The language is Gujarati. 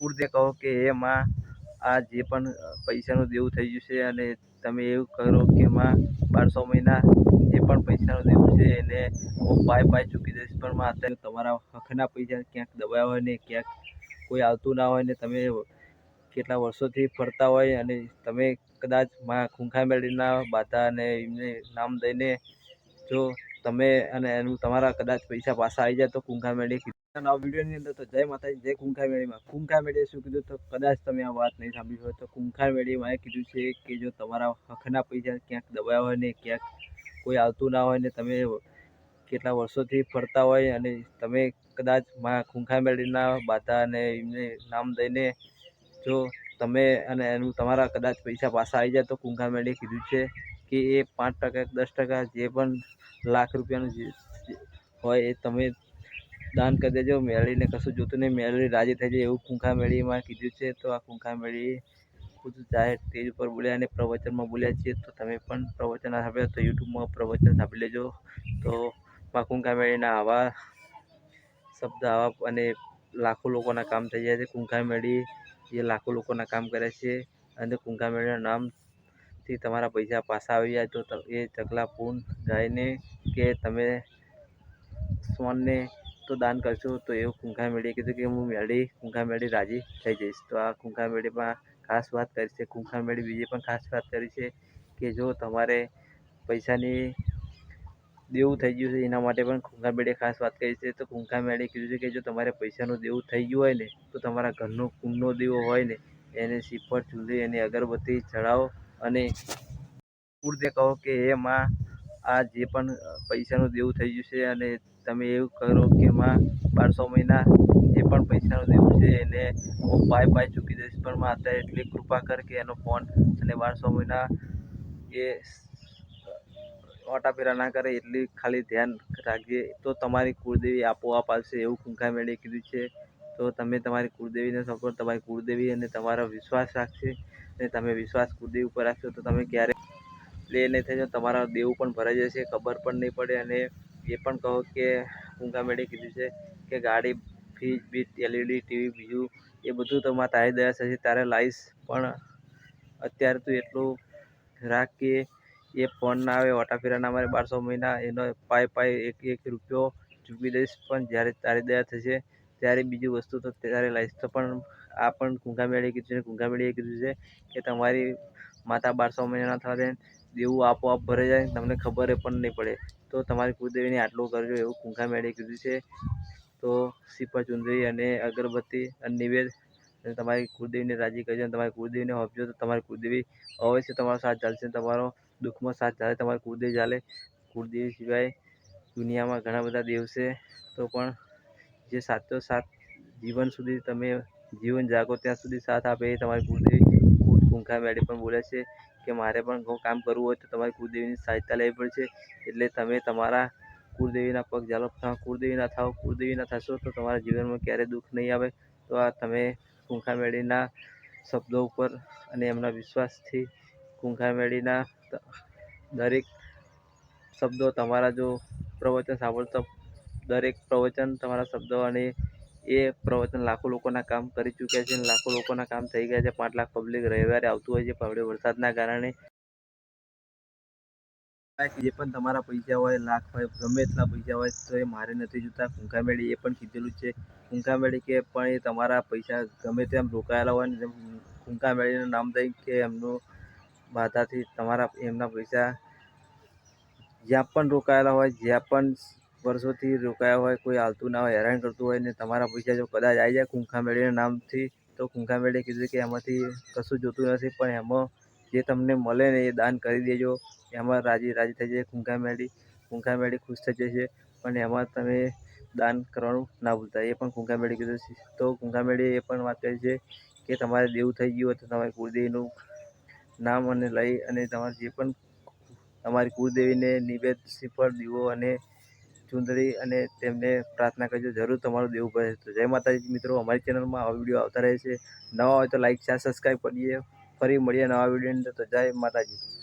પૂરતે કહો કે એ માં આ જે પણ પૈસાનું દેવું થઈ ગયું છે અને તમે એવું કરો કે માં બારસો મહિના જે પણ પૈસાનું દેવું છે એને હું પાય પાય ચૂકી દઈશ. પણ માં અત્યારે તમારા હકના પૈસા ક્યાંક દબાયા હોય ને ક્યાંક કોઈ આવતું ના હોય ને તમે કેટલા વર્ષોથી ફરતા હોય અને તમે કદાચમાં ખૂંખા મેળવીના બાધા અને એમને નામ દઈને જો તમે અને એનું તમારા કદાચ પૈસા પાછા આવી જાય તો કુંખા મેળી કીધું. આ વિડીયોની અંદર તો જય માતાજી, જય કુંખા મેળીમાં. કુંખા મેળીએ શું કીધું તો કદાચ તમે આ વાત નહીં સાંભળી હોય તો કુંખા મેળીમાં એ કીધું છે કે જો તમારા હકના પૈસા ક્યાંક દબાયા હોય ને ક્યાંક કોઈ આવતું ના હોય ને તમે કેટલા વર્ષોથી ફરતા હોય અને તમે કદાચ મારા ખૂંખા મેળીના બાધા અને એમને નામ દઈને જો તમે અને એનું તમારા કદાચ પૈસા પાછા આવી જાય તો ખૂંખા મેળીએ કીધું છે કે એ પાંચ ટકા દસ ટકા જે પણ લાખ રૂપિયાનું હોય એ તમે દાન કરી દેજો. મેળવીને કશું જોતું નહીં. મેળવી રાજી થઈ જાય એવું કુંખા મેળીમાં કીધું છે. તો આ કુંખા મેળી ખુદ જાહેર સ્ટેજ ઉપર બોલ્યા અને પ્રવચનમાં બોલ્યા છીએ. તો તમે પણ પ્રવચન સાંભળ્યા તો યુટ્યુબમાં પ્રવચન સાંભળી લેજો. તો માં ખૂંખા મેળીના આવા શબ્દ, આવા અને લાખો લોકોના કામ થઈ જાય છે. કુંખા મેળી એ લાખો લોકોના કામ કરે છે. અને કુંખા મેળીના નામથી તમારા પૈસા પાછા આવી જાય તો એ ચકલા પૂન ગાયને કે તમે સોનને તો દાન કરશો તો એવું કુંખા મેળીએ કીધું કે હું મેળી કુંખા મેળી રાજી થઈ જઈશ. તો આ કુંખા મેળીમાં ખાસ વાત કરી છે. કુંખા મેળી બીજી પણ ખાસ વાત કરી છે કે જો તમારે પૈસાની દેવું થઈ ગયું છે એના માટે પણ ખૂંખા મેળીએ ખાસ વાત કરી છે. તો ખૂંખા મેળીએ કીધું છે કે જો તમારે પૈસાનું દેવું થઈ ગયું હોય ને, તો તમારા ઘરનો કુંડનો દેવો હોય ને, એને શ્રીફળ ચૂંધી એની અગરબત્તી ચડાવો. અને પૂરતે કહો કે એ માં આ જે પણ પૈસાનું દેવું થઈ ગયું છે અને તમે એવું કરો કે માં બારસો મહિના જે પણ પૈસાનું દેવું છે એને હું પાય પાય ચૂકી દઈશ. પણ માં અત્યારે એટલી કૃપા કર કે એનો ફોન અને બારસો મહિના એ ઓટા ના કરે એટલી ખાલી ધ્યાન રાખજે. તો તમારી કુળદેવી આપોઆપ આવશે એવું કુંખા મેળે કીધું છે. તો તમે તમારી કુળદેવીને સપોર્ટ તમારી કુળદેવી અને તમારો વિશ્વાસ રાખશે અને તમે વિશ્વાસ કુળદેવી ઉપર રાખશો તો તમે ક્યારે પ્લે નહીં થઈ જાઓ તમારા દેવું પણ ભરાઈ જશે, ખબર પણ નહીં પડે અને એ પણ કહો કે, ઊંઘા મેળે કીધું છે કે ગાડી, ફ્રીજ, બીજ, એલઈડી, ટીવી, બીજું, એ બધું તમારે તારી દયા થશે તારે લાવીશ પણ અત્યારે તું એટલું રાખ કે એ ફોન ના આવે વાટાફેરાના ફેરા મારે બારસો મહિના એનો પાય પાય એક એક રૂપિયો ચૂકવી દઈશ, પણ જ્યારે તારી દયા થશે ત્યારે બીજી વસ્તુ તો ત્યારે તો પણ આ પણ ખૂંખા મેળીએ કીધું છે ખૂંખા મેળીએ કીધું છે કે તમારી માતા બારસો મહિનાના થવા દે દેવું આપોઆપ ભરે જાય તમને ખબર પણ નહીં પડે. તો તમારી કુળદેવીને આટલું કરજો એવું ખૂંખા મેળીએ કીધું છે. તો સીપા ચુંદરી અને અગરબત્તી અને નિવેદ અને તમારી કુળદેવીને રાજી કરજો અને તમારી કુળદેવીને આપજો તો તમારી કુળદેવી અવશ્ય તમારો સાથ ચાલશે તમારો દુઃખમાં સાથ ચાલે, તમારી કુળદેવી ચાલે. કુળદેવી સિવાય દુનિયામાં ઘણા બધા દેવ છે. તો પણ જે સાચો સાથ જીવન સુધી તમે જીવન જાગો ત્યાં સુધી સાથ આપે એ તમારી કુળદેવી ખુદ કુંખા મેળી પણ બોલે છે કે મારે પણ કામ કરવું હોય તો તમારી કુળદેવીની સહાયતા લેવી પડશે. એટલે તમે તમારા કુળદેવીના પગ ઝાલો. કુળદેવીના થાવ કુળદેવીના થશો તો તમારા જીવનમાં ક્યારેય દુઃખ નહીં આવે. તો આ તમે કુંખામેળીના શબ્દો ઉપર અને એમના વિશ્વાસથી કુંખામેળીના દરેક શબ્દો તમારા જો પ્રવચન સાંભળતો દરેક પ્રવચન તમારા શબ્દો અને એ પ્રવચન લાખો લોકોના કામ કરી ચૂક્યા છે લાખો લોકોના કામ થઈ ગયા છે. પાંચ લાખ પબ્લિક રવિવારે આવતું હોય છે. પણ વરસાદના કારણે જે પણ તમારા પૈસા હોય, લાખ હોય, ગમે એટલા પૈસા હોય, તો એ મારે નથી જોતા. ખૂંખા મેળી એ પણ કીધેલું છે. ખૂંખા મેળી કે પણ એ તમારા પૈસા ગમે તેમ રોકાયેલા હોય ને જેમ મેળીનું નામ દઈ કે એમનું બાધાથી તમારા એમના પૈસા જ્યાં પણ રોકાયેલા હોય, જ્યાં પણ વર્ષોથી રોકાયા હોય, કોઈ આવતું ના હોય, હેરાન કરતું હોય ને તમારા પૈસા જો કદાચ આવી જાય ખૂંખા મેળીના નામથી, તો ખૂંખા મેળીએ કીધું કે એમાંથી કશું જોતું નથી, પણ એમાં જે તમને મળે ને એ દાન કરી દેજો. એમાં રાજી રાજી થઈ જાય ખૂંખા મેળી ખૂંખા મેળી ખુશ થઈ જશે પણ એમાં તમે દાન કરવાનું ના ભૂલતા. એ પણ ખૂંખા મેળી કીધું છે. તો ખૂંખા મેળીએ એ પણ વાત કરી છે કે તમારે દેવું થઈ ગયું હોય તો તમારે કુળદેવીનું નામ અને લઈ અને તમારે જે પણ તમારી કુળદેવીને નિવેદ શ્રીફળ દીવો અને ચૂંદડી અને તેમને પ્રાર્થના કરજો. જરૂર તમારું દેવું પડે. તો જય માતાજી મિત્રો, અમારી ચેનલમાં આવા વીડિયો આવતા રહે છે. નવા હોય તો લાઇક શેર સબસ્ક્રાઈબ કરીએ. ફરી મળીએ નવા વિડીયોની અંદર. તો જય માતાજી.